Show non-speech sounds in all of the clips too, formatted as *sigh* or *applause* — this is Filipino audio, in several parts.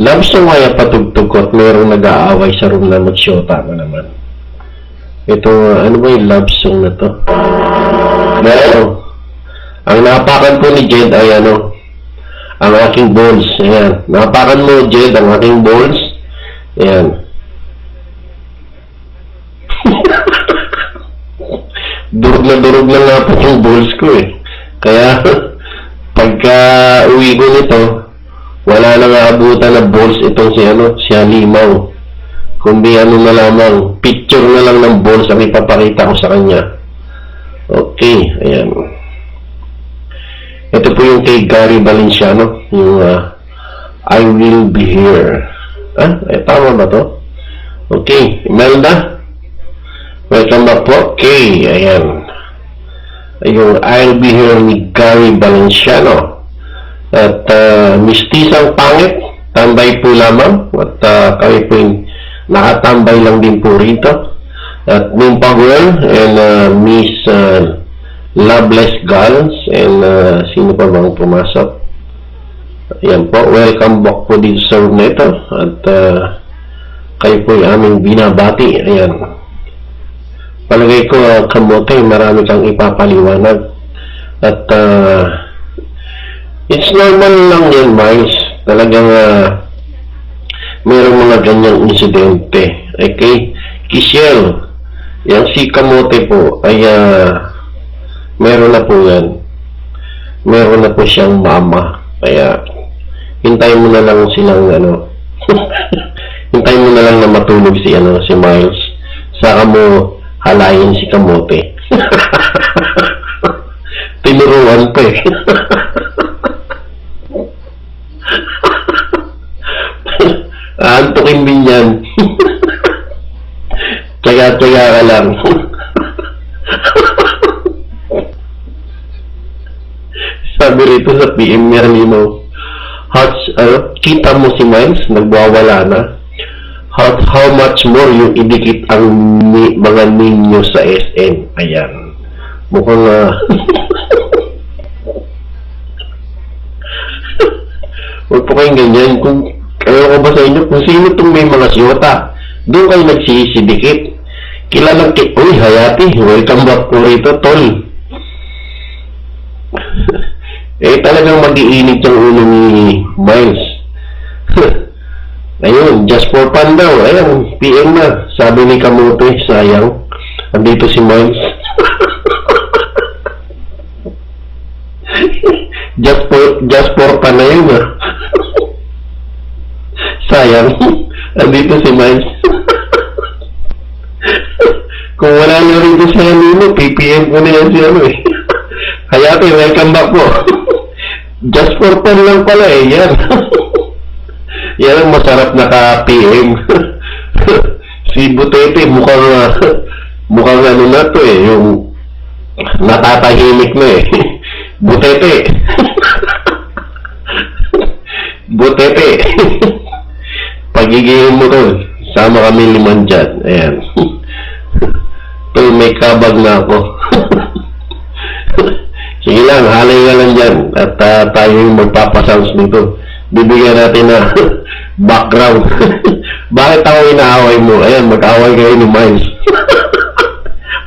Love song kaya patugtog ko mayroong nag-aaway sa room na magsyota ko naman. Ito, ano ba yung love song na to? Meron. Ang napakan ko ni Jed ay ano, ang aking balls. Ayan. Napakan mo, Jed, ang aking balls. Ayan. *laughs* durog na durog lang po yung balls ko eh. Kaya, *laughs* pagka uwi ko nito, wala nang aabutan na balls itong si ano, si Halimaw. Kundi ano na lamang, picture na lang ng balls ang ipapakita ko sa kanya. Okay, ayan. Ito po yung kay Gary Valenciano, yung ah, I Will Be Here. Ah, eh, tama ba to? Okay, Imelda? Welcome back po. Okay, ayan. Yung I'll Be Here ni Gary Valenciano. At uh, mistisang pangit, tambay po lamang. At ah, kami po nakatambay lang din po rito. At Mimpa Girl and uh, Miss uh, Loveless Girls and uh, sino pa bang pumasok? Ayan po, welcome back po dito sa room na ito. At uh, kayo po yung aming binabati. Ayan. Palagay ko, uh, kamote, marami kang ipapaliwanag. At uh, it's normal lang yan, Miles. Talagang uh, mayroong mga ganyang insidente. Okay? Kisiel, yan si Kamote po ay uh, meron na po yan. Meron na po siyang mama. Kaya, hintayin mo na lang silang ano, *laughs* hintayin mo na lang na matulog si ano si Miles. Saka mo halayin si Kamote. *laughs* Tinuruan pa eh. *laughs* Aantukin din yan. *laughs* Tsaga-tsaga ka lang. *laughs* Sabi rito sa PM Halimo, how, ano, kita mo si Miles, nagwawala na. How, how much more yung idikit ang ni, mga ninyo sa SM. Ayan. Mukhang, ah, *laughs* Huwag po kayong ganyan. Kung, kayo ko ba sa inyo, kung sino itong may mga siyota, doon kayo nagsisidikit. Kilalang ki, uy, Hayati, welcome back po rito, tol. *laughs* eh, talagang mag-iinit yung ulo ni Miles. *laughs* Ayun, just for fun daw. Ayun, PM na. Sabi ni Kamote, sayang. Andito si Miles. *laughs* just for, just for fun na yun, ah. Sayang. *laughs* Andito si Miles. *laughs* Kung wala na rin ko sa Lino, PPM ko na yan si ano eh. *laughs* Hayati, welcome back po. Just for fun lang pala eh, yan. yan ang masarap na ka-PM. si Butete, mukhang, mukhang ano na to eh, yung natatahimik na eh. Butete. Butete. Pagiging mo to, sama kami liman dyan. Ayan. *laughs* Tol, may kabag na ako. *laughs* Sige lang, halay nga lang dyan. At ah, tayo yung magpapasounds dito. Bibigyan natin na *laughs* background. Bakit ako inaaway mo? Ayan, mag-away kayo ni Miles.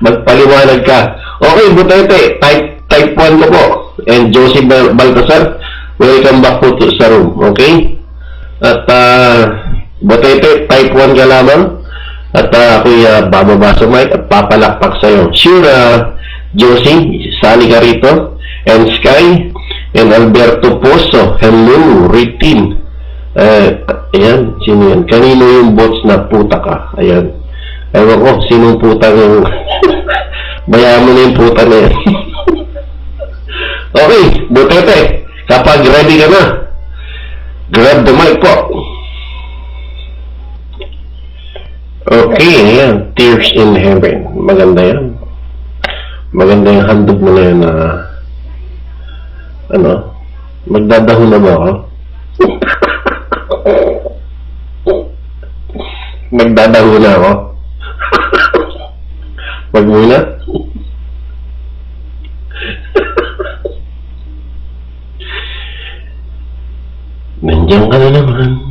Magpaliwanag ka. Okay, Butete, type, type 1 ko po. And Josie Bal- Baltasar, welcome back po to, sa room. Okay? At, ah, Butete, type 1 ka lamang. At uh, ako'y uh, bababa sa mic at papalakpak sa'yo. Sure, uh, Josie, sali ka rito. And Sky, and Alberto Pozo. Hello, Ritin. Uh, ayan, sino yan? Kanino yung bots na puta ka? Ayan. Ewan ko, sinong puta yung... *laughs* Bayaan mo na yung puta na yan. *laughs* okay, Butete, kapag ready ka na, grab the mic po. Okay, ayan. Tears in Heaven. Maganda yan. Maganda yung handog mo na yan na... ano? Magdadahon na ba ako? Magdadahon na ako? Wag muna? Nandiyan ka na naman.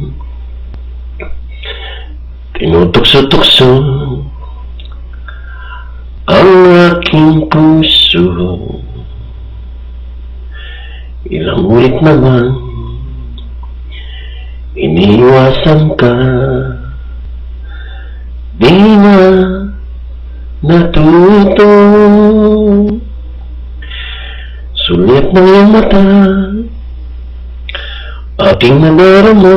Tinutukso-tukso ang aking puso. Ilang ulit naman iniwasan ka. Di na natuto. Sulit ng iyong mata aking nadarama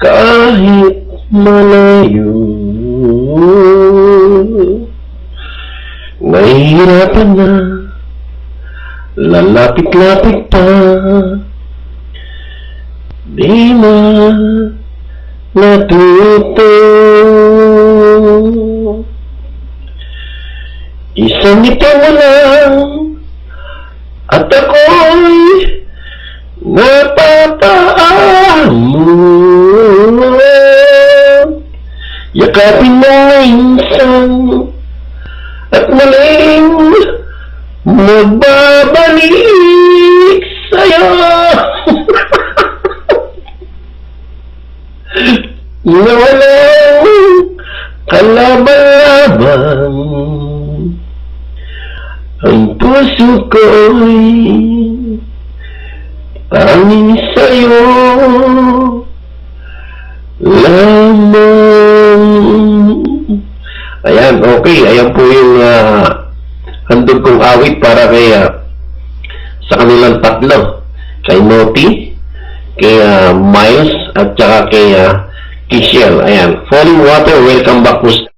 kahit malayo nahihirapan na lalapit-lapit pa di na natuto isang ito na lang at ako'y Mo minsan at muling magbabalik sa'yo. *laughs* Na walang kalaban-laban. Ang puso ko'y tanging sa'yo okay. Ayan po yung ah, handog kong awit para kay ah, sa kanilang tatlo. Kay Noti, kay ah, Miles, at saka kay uh, Kishel. Ayan. Falling Water, welcome back po